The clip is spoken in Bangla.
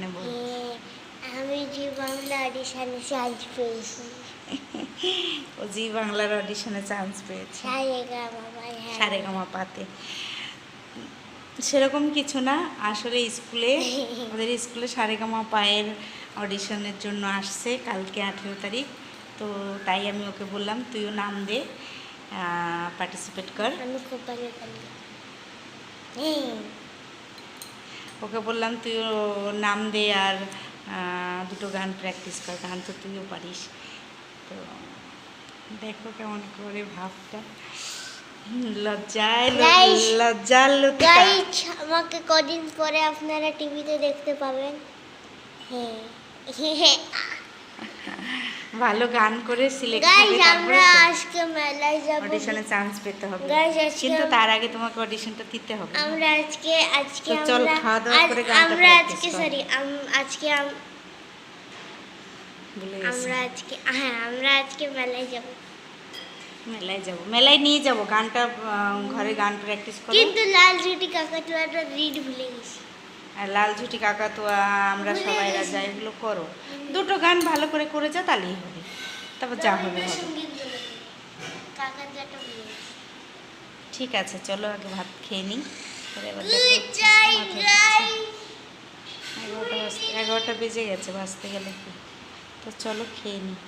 নেব। আমি জি বাংলা অডিশনে চান্স পেয়েছি। ও জি বাংলার অডিশনে চান্স পেয়েছে। সারেগা বাবা হ্যাঁ। পাতে সেরকম কিছু না আসলে স্কুলে ওদের স্কুলে সারেগামা পায়ের অডিশনের জন্য আসছে কালকে আঠেরো তারিখ। তো তাই আমি ওকে বললাম তুইও নাম দে পার্টিসিপেট কর। আমি খুব ভালো ওকে বললাম তুই নাম দে আর দুটো গান প্র্যাকটিস কর গান তো তুইও পারিস। তো দেখো কেমন করে ভাবটা। লজ্জায় লজ্জা আমাকে কদিন পরে আপনারা টিভিতে দেখতে পাবেন। হ্যাঁ ভালো গান করে সিলেক্ট হবে আমরা আজকে মেলায় যাব। অডিশনে চান্স পেতে হবে। কিন্তু তার আগে তোমাকে অডিশনটা দিতে হবে। আমরা আজকে আজকে চল, খাওয়া দাওয়া করে গানটা আমরা আজকে সরি আজকে আম- ভুলে গেছি। আমরা আজকে হ্যাঁ আমরা আজকে মেলায় যাব। মেলায় যাব। মেলায় নিয়ে যাব। গানটা ঘরে গান প্র্যাকটিস কিন্তু লাল জুটি কাকাতুয়াটা রিড ভুলে গেছি। লাল ঝুটি কাকা তো আমরা সবাই রাজা এগুলো করো। দুটো গান ভালো করে করে যা তাহলেই হবে। তারপর যা হবে ঠিক আছে চলো আগে ভাত খেয়ে নিই। এগারোটা বেজে গেছে বাজতে গেলে। তো চলো খেয়ে নিই।